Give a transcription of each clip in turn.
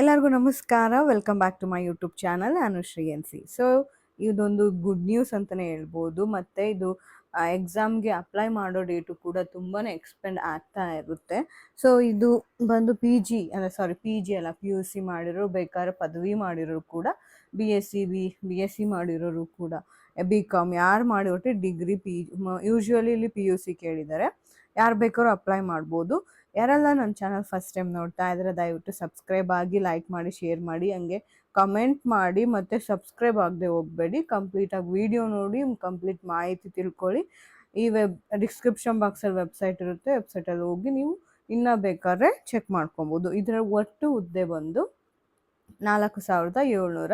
ಎಲ್ಲರಿಗೂ ನಮಸ್ಕಾರ. Welcome back to my YouTube channel ನಾನು ಶ್ರೀ ಎನ್ ಸಿ. ಸೊ ಇದೊಂದು ಗುಡ್ ನ್ಯೂಸ್ ಅಂತಲೇ ಹೇಳ್ಬೋದು. ಮತ್ತು ಇದು ಎಕ್ಸಾಮ್ಗೆ ಅಪ್ಲೈ ಮಾಡೋ ಡೇಟು ಕೂಡ ತುಂಬಾ ಎಕ್ಸ್ಪೆಂಡ್ ಆಗ್ತಾ ಇರುತ್ತೆ. ಸೊ ಇದು ಬಂದು ಪಿ ಜಿ ಅಲ್ಲ ಸಾರಿ ಪಿ ಜಿ ಅಲ್ಲ ಪಿ ಯು ಸಿ ಮಾಡಿರೋ, ಬೇಕಾದ್ರೆ ಪದವಿ ಮಾಡಿರೋರು ಕೂಡ B S C B B S C ಮಾಡಿರೋರು ಕೂಡ ಬಿ ಕಾಮ್ ಯಾರು ಮಾಡಿಬಿಟ್ಟು ಡಿಗ್ರಿ ಪಿ ಯೂಶ್ವಲಿ ಇಲ್ಲಿ ಪಿ ಯು ಸಿ ಕೇಳಿದ್ದಾರೆ. ಯಾರು ಬೇಕಾದ್ರೂ ಅಪ್ಲೈ ಮಾಡ್ಬೋದು. ಯಾರೆಲ್ಲ ನನ್ನ ಚಾನಲ್ ಫಸ್ಟ್ ಟೈಮ್ ನೋಡ್ತಾ ಇದ್ರೆ ದಯವಿಟ್ಟು ಸಬ್ಸ್ಕ್ರೈಬ್ ಆಗಿ ಲೈಕ್ ಮಾಡಿ ಶೇರ್ ಮಾಡಿ, ಹಂಗೆ ಕಮೆಂಟ್ ಮಾಡಿ ಮತ್ತು ಸಬ್ಸ್ಕ್ರೈಬ್ ಆಗದೆ ಹೋಗಬೇಡಿ. ಕಂಪ್ಲೀಟಾಗಿ ವಿಡಿಯೋ ನೋಡಿ ಕಂಪ್ಲೀಟ್ ಮಾಹಿತಿ ತಿಳ್ಕೊಳ್ಳಿ. ಈ ವೆಬ್ ಡಿಸ್ಕ್ರಿಪ್ಷನ್ ಬಾಕ್ಸಲ್ಲಿ ವೆಬ್ಸೈಟ್ ಇರುತ್ತೆ ವೆಬ್ಸೈಟಲ್ಲಿ ಹೋಗಿ ನೀವು ಇನ್ನೂ ಬೇಕಾದ್ರೆ ಚೆಕ್ ಮಾಡ್ಕೊಬೋದು. ಇದರ ಒಟ್ಟು ಹುದ್ದೆ ಬಂದು ನಾಲ್ಕು ಸಾವಿರದ ಏಳ್ನೂರ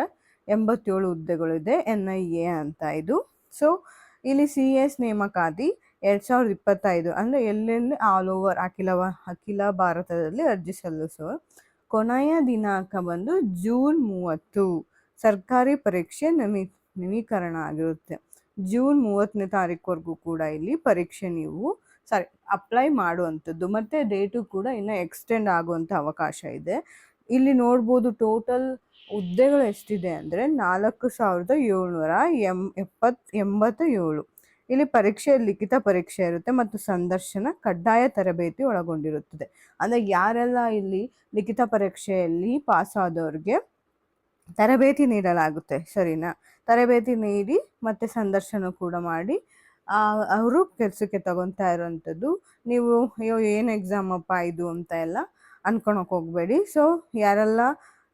ಎಂಬತ್ತೇಳು ಹುದ್ದೆಗಳಿದೆ ಎನ್ ಐ ಎ ಅಂತ ಇದು. ಸೊ ಇಲ್ಲಿ ಸಿ ಎಸ್ ನೇಮಕಾತಿ ಎರಡು ಸಾವಿರದ ಇಪ್ಪತ್ತೈದು ಅಂದರೆ ಎಲ್ಲೆಲ್ಲಿ ಆಲ್ ಓವರ್ ಅಖಿಲ ಅಖಿಲ ಭಾರತದಲ್ಲಿ ಅರ್ಜಿ ಸಲ್ಲಿಸುವ ಕೊನೆಯ ದಿನಾಂಕ ಬಂದು ಜೂನ್ ಮೂವತ್ತು. ಸರ್ಕಾರಿ ಪರೀಕ್ಷೆ ನವೀ, ನವೀಕರಣ ಆಗಿರುತ್ತೆ. ಜೂನ್ ಮೂವತ್ತನೇ ತಾರೀಕುವರೆಗೂ ಕೂಡ ಇಲ್ಲಿ ಪರೀಕ್ಷೆ ನೀವು ಸಾರಿ ಅಪ್ಲೈ ಮಾಡುವಂಥದ್ದು. ಮತ್ತು ಡೇಟು ಕೂಡ ಇನ್ನೂ ಎಕ್ಸ್ಟೆಂಡ್ ಆಗುವಂಥ ಅವಕಾಶ ಇದೆ. ಇಲ್ಲಿ ನೋಡ್ಬೋದು ಟೋಟಲ್ ಹುದ್ದೆಗಳು ಎಷ್ಟಿದೆ ಅಂದರೆ ನಾಲ್ಕು ಸಾವಿರದ ಏಳ್ನೂರ ಎಂ, ಎಪ್ಪತ್ತು ಎಂಬತ್ತ ಏಳು ಇಲ್ಲಿ ಪರೀಕ್ಷೆ, ಲಿಖಿತ ಪರೀಕ್ಷೆ ಇರುತ್ತೆ ಮತ್ತು ಸಂದರ್ಶನ ಕಡ್ಡಾಯ ತರಬೇತಿ ಒಳಗೊಂಡಿರುತ್ತದೆ. ಅಂದರೆ ಯಾರೆಲ್ಲ ಇಲ್ಲಿ ಲಿಖಿತ ಪರೀಕ್ಷೆಯಲ್ಲಿ ಪಾಸ್ ಆದವ್ರಿಗೆ ತರಬೇತಿ ನೀಡಲಾಗುತ್ತೆ, ಸರಿನಾ? ತರಬೇತಿ ನೀಡಿ ಮತ್ತು ಸಂದರ್ಶನ ಕೂಡ ಮಾಡಿ ಅವರು ಕೆಲಸಕ್ಕೆ ತಗೊತಾ ಇರೋವಂಥದ್ದು, ನೀವು, ಅಯ್ಯೋ, ಏನು ಎಕ್ಸಾಮ್ ಅಪ್ಪ ಇದು ಅಂತ ಎಲ್ಲ ಅನ್ಕೊಳಕ್ಕೆ ಹೋಗಬೇಡಿ. ಸೊ ಯಾರೆಲ್ಲ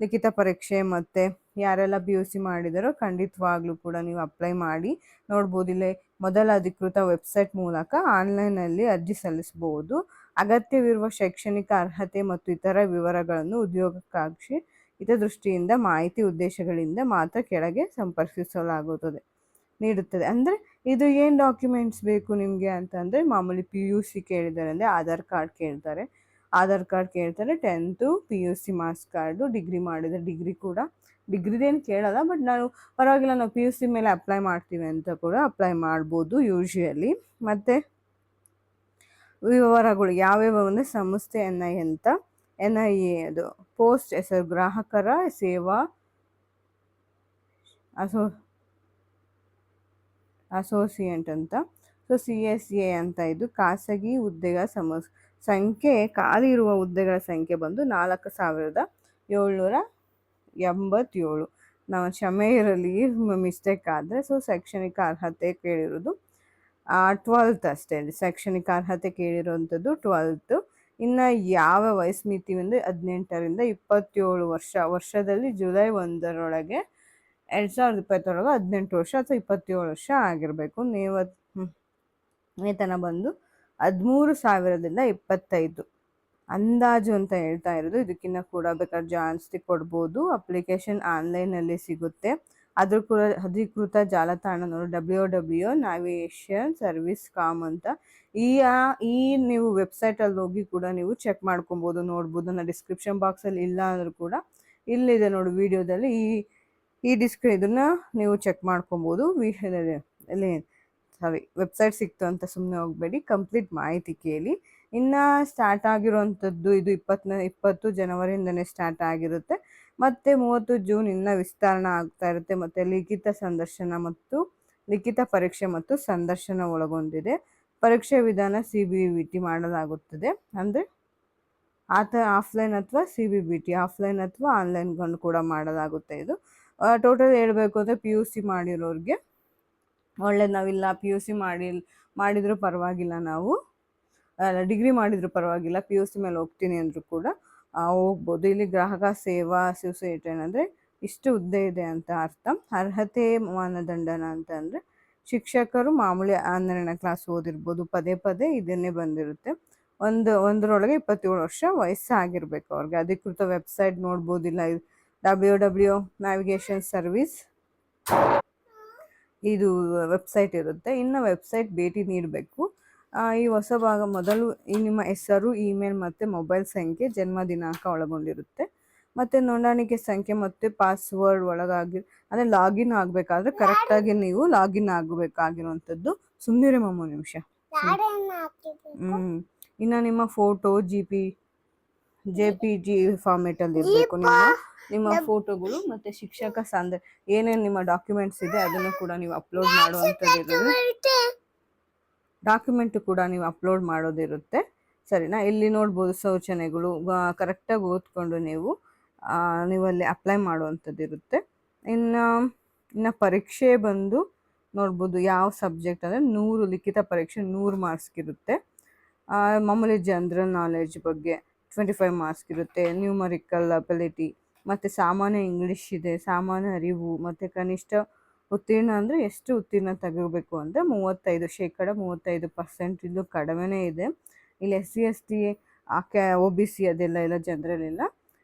ಲಿಖಿತ ಪರೀಕ್ಷೆ ಮತ್ತು ಯಾರೆಲ್ಲ ಪಿ ಯು ಸಿ ಮಾಡಿದಾರೋ ಖಂಡಿತವಾಗ್ಲೂ ಕೂಡ ನೀವು ಅಪ್ಲೈ ಮಾಡಿ ನೋಡ್ಬೋದು. ಇಲ್ಲೇ ಮೊದಲ ಅಧಿಕೃತ ವೆಬ್ಸೈಟ್ ಮೂಲಕ ಆನ್ಲೈನಲ್ಲಿ ಅರ್ಜಿ ಸಲ್ಲಿಸಬಹುದು ಅಗತ್ಯವಿರುವ ಶೈಕ್ಷಣಿಕ ಅರ್ಹತೆ ಮತ್ತು ಇತರ ವಿವರಗಳನ್ನು ಉದ್ಯೋಗಕ್ಕಾಗಿ ಹಿತದೃಷ್ಟಿಯಿಂದ, ಮಾಹಿತಿ ಉದ್ದೇಶಗಳಿಂದ ಮಾತ್ರ ಕೆಳಗೆ ಸಂಪರ್ಕಿಸಲಾಗುತ್ತದೆ, ನೀಡುತ್ತದೆ. ಅಂದರೆ ಇದು ಏನು ಡಾಕ್ಯುಮೆಂಟ್ಸ್ ಬೇಕು ನಿಮಗೆ ಅಂತಂದರೆ ಮಾಮೂಲಿ ಪಿ ಯು ಸಿ ಕೇಳಿದ್ದಾರೆ ಅಂದರೆ ಆಧಾರ್ ಕಾರ್ಡ್ ಕೇಳ್ತಾರೆ. ಆಧಾರ್ ಕಾರ್ಡ್ ಕೇಳ್ತಾರೆ tenth P U C marks card degree ಮಾಡಿದರೆ ಡಿಗ್ರಿ ಕೂಡ. ಡಿಗ್ರಿದೇನು ಕೇಳಲ್ಲ ಬಟ್ ನಾನು ಪರವಾಗಿಲ್ಲ, ನಾವು ಪಿ ಯು ಸಿ ಮೇಲೆ ಅಪ್ಲೈ ಮಾಡ್ತೀವಿ ಅಂತ ಕೂಡ ಅಪ್ಲೈ ಮಾಡ್ಬೋದು ಯೂಶ್ವಲಿ ಮತ್ತು ವಿವರಗಳು, ಯಾವ್ಯಾವ ಅಂದರೆ ಸಂಸ್ಥೆ ಎನ್ ಐ ಅಂತ? ಎನ್ ಐ ಎ ಅದು. ಪೋಸ್ಟ್ ಹೆಸರು, ಗ್ರಾಹಕರ ಸೇವಾ ಅಸೋ ಅಸೋಸಿಯೇಟ್ ಅಂತ. ಸೊ ಸಿ ಎಸ್ ಎ ಅಂತ ಇದು. ಖಾಸಗಿ ಹುದ್ದೆಗಳ ಸಮ ಸಂಖ್ಯೆ, ಖಾಲಿ ಇರುವ ಹುದ್ದೆಗಳ ಸಂಖ್ಯೆ ಬಂದು ನಾಲ್ಕು ಸಾವಿರದ ಏಳ್ನೂರ ಎಂಬತ್ತೇಳು. ನಾವು ಕ್ಷಮೆ ಇರಲಿ ಮಿಸ್ಟೇಕ್ ಆದರೆ ಸೊ ಶೈಕ್ಷಣಿಕ ಅರ್ಹತೆ ಕೇಳಿರೋದು ಟ್ವೆಲ್ತ್ ಅಷ್ಟೇ. ಶೈಕ್ಷಣಿಕ ಅರ್ಹತೆ ಕೇಳಿರೋವಂಥದ್ದು ಟ್ವೆಲ್ತ್ ಇನ್ನು ಯಾವ ವಯಸ್ಸು ಮಿತಿ ಅಂದರೆ, ಹದಿನೆಂಟರಿಂದ ಇಪ್ಪತ್ತೇಳು ವರ್ಷ, ವರ್ಷದಲ್ಲಿ ಜುಲೈ ಒಂದರೊಳಗೆ ಎರಡು ಸಾವಿರದ ಇಪ್ಪತ್ತರೊಳಗೆ ಹದಿನೆಂಟು ವರ್ಷ ಅಥವಾ ಇಪ್ಪತ್ತೇಳು ವರ್ಷ ಆಗಿರಬೇಕು. ನೇವ ವೇತನ ಬಂದು ಹದಿಮೂರು ಸಾವಿರದಿಂದ ಇಪ್ಪತ್ತೈದು. ಅಂದಾಜು ಅಂತ ಹೇಳ್ತಾ ಇರೋದು ಇದಕ್ಕಿಂತ ಕೂಡ ಬೇಕಾದ್ರೆ ಜಾಸ್ತಿ ಕೊಡ್ಬೋದು. ಅಪ್ಲಿಕೇಶನ್ ಆನ್ಲೈನಲ್ಲಿ ಸಿಗುತ್ತೆ. ಅದ್ರ ಕೂಡ ಅಧಿಕೃತ ಜಾಲತಾಣ ನೋಡಿ W W navigation service com ಅಂತ ಈ ಈ ನೀವು ವೆಬ್ಸೈಟಲ್ಲಿ ಹೋಗಿ ಕೂಡ ನೀವು ಚೆಕ್ ಮಾಡ್ಕೊಬೋದು, ನೋಡ್ಬೋದು. ನನ್ನ ಡಿಸ್ಕ್ರಿಪ್ಷನ್ ಬಾಕ್ಸಲ್ಲಿ ಇಲ್ಲ ಅಂದರೂ ಕೂಡ ಇಲ್ಲಿದೆ ನೋಡಿ ವಿಡಿಯೋದಲ್ಲಿ ಈ ಈ ಡಿಸ್ಕ್ ಇದನ್ನ ನೀವು ಚೆಕ್ ಮಾಡ್ಕೊಬೋದು. ವಿ ಸಾರಿ, ವೆಬ್ಸೈಟ್ ಸಿಕ್ತು ಅಂತ ಸುಮ್ಮನೆ ಹೋಗಬೇಡಿ, ಕಂಪ್ಲೀಟ್ ಮಾಹಿತಿ ಕೇಳಿ. ಇನ್ನು ಸ್ಟಾರ್ಟ್ ಆಗಿರುವಂಥದ್ದು ಇದು ಇಪ್ಪತ್ತನೇ ಇಪ್ಪತ್ತು ಜನವರಿಯಿಂದನೇ ಸ್ಟಾರ್ಟ್ ಆಗಿರುತ್ತೆ. ಮತ್ತು ಮೂವತ್ತು ಜೂನ್ ಇನ್ನು ವಿಸ್ತರಣೆ ಆಗ್ತಾ ಇರುತ್ತೆ. ಮತ್ತು ಲಿಖಿತ ಸಂದರ್ಶನ ಮತ್ತು ಲಿಖಿತ ಪರೀಕ್ಷೆ ಮತ್ತು ಸಂದರ್ಶನ ಒಳಗೊಂಡಿದೆ. ಪರೀಕ್ಷೆ ವಿಧಾನ ಸಿ ಬಿ ವಿ ಟಿ ಮಾಡಲಾಗುತ್ತದೆ. ಅಂದರೆ ಆತ ಆಫ್ಲೈನ್ ಅಥವಾ C B B T, offline ಅಥವಾ ಆನ್ಲೈನ್ಗೊಂಡು ಕೂಡ ಮಾಡಲಾಗುತ್ತೆ ಇದು. ಟೋಟಲ್ ಹೇಳಬೇಕು ಅಂದರೆ ಪಿ ಯು ಸಿ ಮಾಡಿರೋರಿಗೆ ಒಳ್ಳೇದು ನಾವಿಲ್ಲ ಪಿ ಯು ಸಿ ಮಾಡಿ, ಮಾಡಿದರೂ ಪರವಾಗಿಲ್ಲ ನಾವು. ಡಿಗ್ರಿ ಮಾಡಿದರೂ ಪರವಾಗಿಲ್ಲ ಪಿ ಯು ಸಿ ಮೇಲೆ ಹೋಗ್ತೀನಿ ಅಂದರೂ ಕೂಡ ಹೋಗ್ಬೋದು. ಇಲ್ಲಿ ಗ್ರಾಹಕ ಸೇವಾ ಅಸೋಸಿಯೇಟ್ ಏನಂದರೆ ಇಷ್ಟು ಹುದ್ದೆ ಇದೆ ಅಂತ ಅರ್ಥ. ಅರ್ಹತೆ ಮಾನದಂಡನ ಅಂತ ಅಂದರೆ ಶಿಕ್ಷಕರು ಮಾಮೂಲಿ ಹನ್ನೆರಡನೇ ಕ್ಲಾಸ್ ಓದಿರ್ಬೋದು, ಪದೇ ಪದೇ ಇದನ್ನೇ ಬಂದಿರುತ್ತೆ. ಒಂದು, ಒಂದರೊಳಗೆ ಇಪ್ಪತ್ತೇಳು ವರ್ಷ ವಯಸ್ಸಾಗಿರ್ಬೇಕು ಅವ್ರಿಗೆ. ಅಧಿಕೃತ ವೆಬ್ಸೈಟ್ ನೋಡ್ಬೋದಿಲ್ಲ. ಡಬ್ಲ್ಯೂ ಡಬ್ಲ್ಯೂ ನ್ಯಾವಿಗೇಷನ್ ಸರ್ವಿಸ್ ಇದು ವೆಬ್ಸೈಟ್ ಇರುತ್ತೆ. ಇನ್ನು ವೆಬ್ಸೈಟ್ ಭೇಟಿ ನೀಡಬೇಕು. ಈ ಹೊಸ ಭಾಗ ಮೊದಲು ಈ ನಿಮ್ಮ ಹೆಸರು ಇಮೇಲ್ ಮತ್ತು ಮೊಬೈಲ್ ಸಂಖ್ಯೆ ಜನ್ಮ ದಿನಾಂಕ ಒಳಗೊಂಡಿರುತ್ತೆ. ಮತ್ತು ನೋಂದಾಣಿಕೆ ಸಂಖ್ಯೆ ಮತ್ತು ಪಾಸ್ವರ್ಡ್ ಒಳಗಾಗಿ ಅಂದರೆ ಲಾಗಿನ್ ಆಗಬೇಕಾದ್ರೆ ಕರೆಕ್ಟಾಗಿ ನೀವು ಲಾಗಿನ್ ಆಗಬೇಕಾಗಿರುವಂಥದ್ದು. ಸುಮ್ಮನೆ ಮೂರು ನಿಮಿಷ. ಹ್ಞೂ ಇನ್ನು ನಿಮ್ಮ photo G P J P G ಫಾರ್ಮೇಟಲ್ಲಿ ಇರಬೇಕು ನಿಮ್ಮ ನಿಮ್ಮ ಫೋಟೋಗಳು ಮತ್ತೆ ಶಿಕ್ಷಕ ಸಂದ ಏನೇನು ನಿಮ್ಮ ಡಾಕ್ಯುಮೆಂಟ್ಸ್ ಇದೆ ಅದನ್ನು ಕೂಡ ನೀವು ಅಪ್ಲೋಡ್ ಮಾಡುವಂಥದ್ದು ಡಾಕ್ಯುಮೆಂಟ್ ಕೂಡ ನೀವು ಅಪ್ಲೋಡ್ ಮಾಡೋದಿರುತ್ತೆ. ಸರಿನಾ? ಇಲ್ಲಿ ನೋಡ್ಬೋದು ಸೂಚನೆಗಳು. ಕರೆಕ್ಟಾಗಿ ಓದ್ಕೊಂಡು ನೀವು ನೀವು ಅಲ್ಲಿ ಅಪ್ಲೈ ಮಾಡುವಂಥದ್ದು ಇರುತ್ತೆ. ಇನ್ನು ಇನ್ನು ಪರೀಕ್ಷೆ ಬಂದು ನೋಡ್ಬೋದು ಯಾವ ಸಬ್ಜೆಕ್ಟ್ ಅಂದರೆ ನೂರು ಲಿಖಿತ ಪರೀಕ್ಷೆ ನೂರು ಮಾರ್ಕ್ಸ್ಗಿರುತ್ತೆ ಮಾಮೂಲಿ ಜನರಲ್ ನಾಲೆಡ್ಜ್ ಬಗ್ಗೆ. ಟ್ವೆಂಟಿ ಫೈವ್ ಮಾರ್ಕ್ಸ್ ಇರುತ್ತೆ ನ್ಯೂಮರಿಕಲ್ ಅಬಿಲಿಟಿ ಮತ್ತು ಸಾಮಾನ್ಯ ಇಂಗ್ಲೀಷ್ ಇದೆ, ಸಾಮಾನ್ಯ ಅರಿವು, ಮತ್ತು ಕನಿಷ್ಠ ಉತ್ತೀರ್ಣ ಅಂದರೆ ಎಷ್ಟು ಉತ್ತೀರ್ಣ ತೆಗಿಬೇಕು ಅಂದರೆ ಮೂವತ್ತೈದು, ಶೇಕಡ ಮೂವತ್ತೈದು ಪರ್ಸೆಂಟ್ ಇದು ಕಡಿಮೆನೇ ಇದೆ. ಇಲ್ಲಿ ಎಸ್ ಸಿ ಎಸ್ ಟಿ ಕ್ಯಾ ಒ ಬಿ ಸಿ ಅದೆಲ್ಲ, ಎಲ್ಲ ಜನರಲ್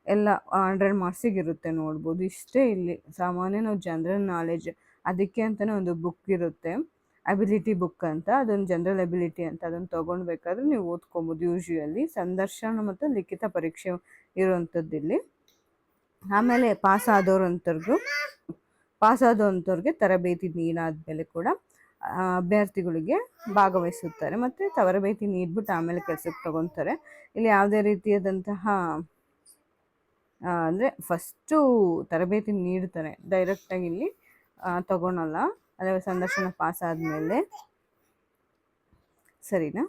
ಎಲ್ಲ ಹಂಡ್ರೆಡ್ ಮಾರ್ಕ್ಸಿಗೆ ಇರುತ್ತೆ ನೋಡ್ಬೋದು. ಇಷ್ಟೇ ಇಲ್ಲಿ ಸಾಮಾನ್ಯ ನಾವು ಜನರಲ್ ನಾಲೆಜ್ ಅದಕ್ಕೆ ಅಂತಲೇ ಒಂದು ಬುಕ್ ಇರುತ್ತೆ. ಅಬಿಲಿಟಿ ಬುಕ್ ಅಂತ ಅದೊಂದು ಜನರಲ್ ಅಬಿಲಿಟಿ ಅಂತ ಅದನ್ನು ತೊಗೊಳ್ಬೇಕಾದ್ರೆ ನೀವು ಓದ್ಕೊಬೋದು ಯೂಶ್ವಲಿ ಸಂದರ್ಶನ ಮತ್ತು ಲಿಖಿತ ಪರೀಕ್ಷೆ ಇರುವಂಥದ್ದು ಇಲ್ಲಿ. ಆಮೇಲೆ ಪಾಸ್ ಆದವ್ರಂಥವ್ರಿಗೂ ಪಾಸ್ ಆದವಂಥವ್ರಿಗೆ ತರಬೇತಿ ನೀಡಾದ್ಮೇಲೆ ಕೂಡ ಅಭ್ಯರ್ಥಿಗಳಿಗೆ ಭಾಗವಹಿಸುತ್ತಾರೆ ಮತ್ತು ತರಬೇತಿ ನೀಡ್ಬಿಟ್ಟು ಆಮೇಲೆ ಕೆಲಸಕ್ಕೆ ತಗೊತಾರೆ. ಇಲ್ಲಿ ಯಾವುದೇ ರೀತಿಯಾದಂತಹ ಅಂದರೆ ಫಸ್ಟು ತರಬೇತಿ ನೀಡ್ತಾರೆ ಡೈರೆಕ್ಟಾಗಿ ಇಲ್ಲಿ ತಗೊಳಲ್ಲ. ಅದೇ ಸಂದರ್ಶನ ಪಾಸ್ ಆದಮೇಲೆ. ಸರಿನಾ?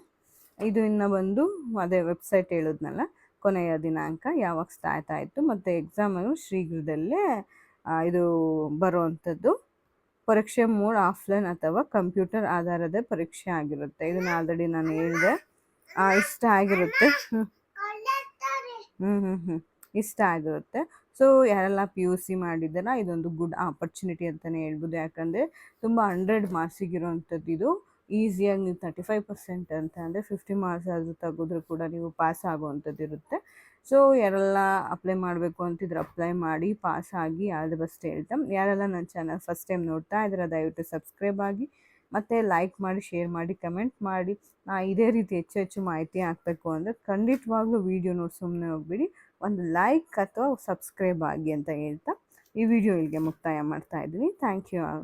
ಇದು ಇನ್ನು ಬಂದು ಅದೇ ವೆಬ್ಸೈಟ್ ಹೇಳಿದ್ನಲ್ಲ, ಕೊನೆಯ ದಿನಾಂಕ ಯಾವಾಗ ಸ್ಟಾರ್ಟ್ ಆಯಿತು ಮತ್ತು ಎಕ್ಸಾಮು ಶೀಘ್ರದಲ್ಲೇ ಇದು ಬರುವಂಥದ್ದು ಪರೀಕ್ಷೆ ಮೂಡ್ ಆಫ್ಲೈನ್ ಅಥವಾ ಕಂಪ್ಯೂಟರ್ ಆಧಾರದ ಪರೀಕ್ಷೆ ಆಗಿರುತ್ತೆ. ಇದನ್ನ ಆಲ್ರೆಡಿ ನಾನು ಹೇಳಿದೆ. ಇಷ್ಟ ಆಗಿರುತ್ತೆ. ಹ್ಞೂ ಹ್ಞೂ ಹ್ಞೂ ಇಷ್ಟ ಆಗಿರುತ್ತೆ. ಸೊ, ಯಾರೆಲ್ಲ ಪಿ ಯು ಸಿ ಮಾಡಿದ್ದಾರ, ಇದೊಂದು ಗುಡ್ ಆಪರ್ಚುನಿಟಿ ಅಂತಲೇ ಹೇಳ್ಬೋದು. ಯಾಕಂದರೆ, ತುಂಬ ಹಂಡ್ರೆಡ್ ಮಾರ್ಕ್ಸಿಗಿರೋವಂಥದ್ದು ಇದು. ಈಸಿಯಾಗಿ ನೀವು ತರ್ಟಿ ಫೈವ್ ಪರ್ಸೆಂಟ್ ಅಂತ ಅಂದರೆ ಫಿಫ್ಟಿ ಮಾರ್ಕ್ಸ್ ಆದರೂ ತೆಗೆದ್ರು ಕೂಡ ನೀವು ಪಾಸ್ ಆಗುವಂಥದ್ದು ಇರುತ್ತೆ. ಸೊ ಯಾರೆಲ್ಲ ಅಪ್ಲೈ ಮಾಡಬೇಕು ಅಂತಿದ್ರೆ ಅಪ್ಲೈ ಮಾಡಿ ಪಾಸ್ ಆಗಿ ಆಲ್ ಬಸ್ಟ್ ಹೇಳ್ತಾ. ಯಾರೆಲ್ಲ ನನ್ನ ಚಾನಲ್ ಫಸ್ಟ್ ಟೈಮ್ ನೋಡ್ತಾ ಇದ್ರೆ ದಯವಿಟ್ಟು ಸಬ್ಸ್ಕ್ರೈಬ್ ಆಗಿ. ಮತ್ತು ಲೈಕ್ ಮಾಡಿ ಶೇರ್ ಮಾಡಿ ಕಮೆಂಟ್ ಮಾಡಿ. ಇದೇ ರೀತಿ ಹೆಚ್ಚು ಹೆಚ್ಚು ಮಾಹಿತಿ ಹಾಕಬೇಕು ಅಂದರೆ ಖಂಡಿತವಾಗ್ಲೂ ವೀಡಿಯೋ ನೋಡಿ ಸುಮ್ಮನೆ ಹೋಗ್ಬಿಡಿ. ಒಂದು ಲೈಕ್ ಅಥವಾ ಸಬ್ಸ್ಕ್ರೈಬ್ ಆಗಿ ಅಂತ ಹೇಳ್ತಾ ಈ ವಿಡಿಯೋ ಇಲ್ಲಿಗೆ ಮುಕ್ತಾಯ ಮಾಡ್ತಾ ಇದ್ದೀನಿ. Thank you all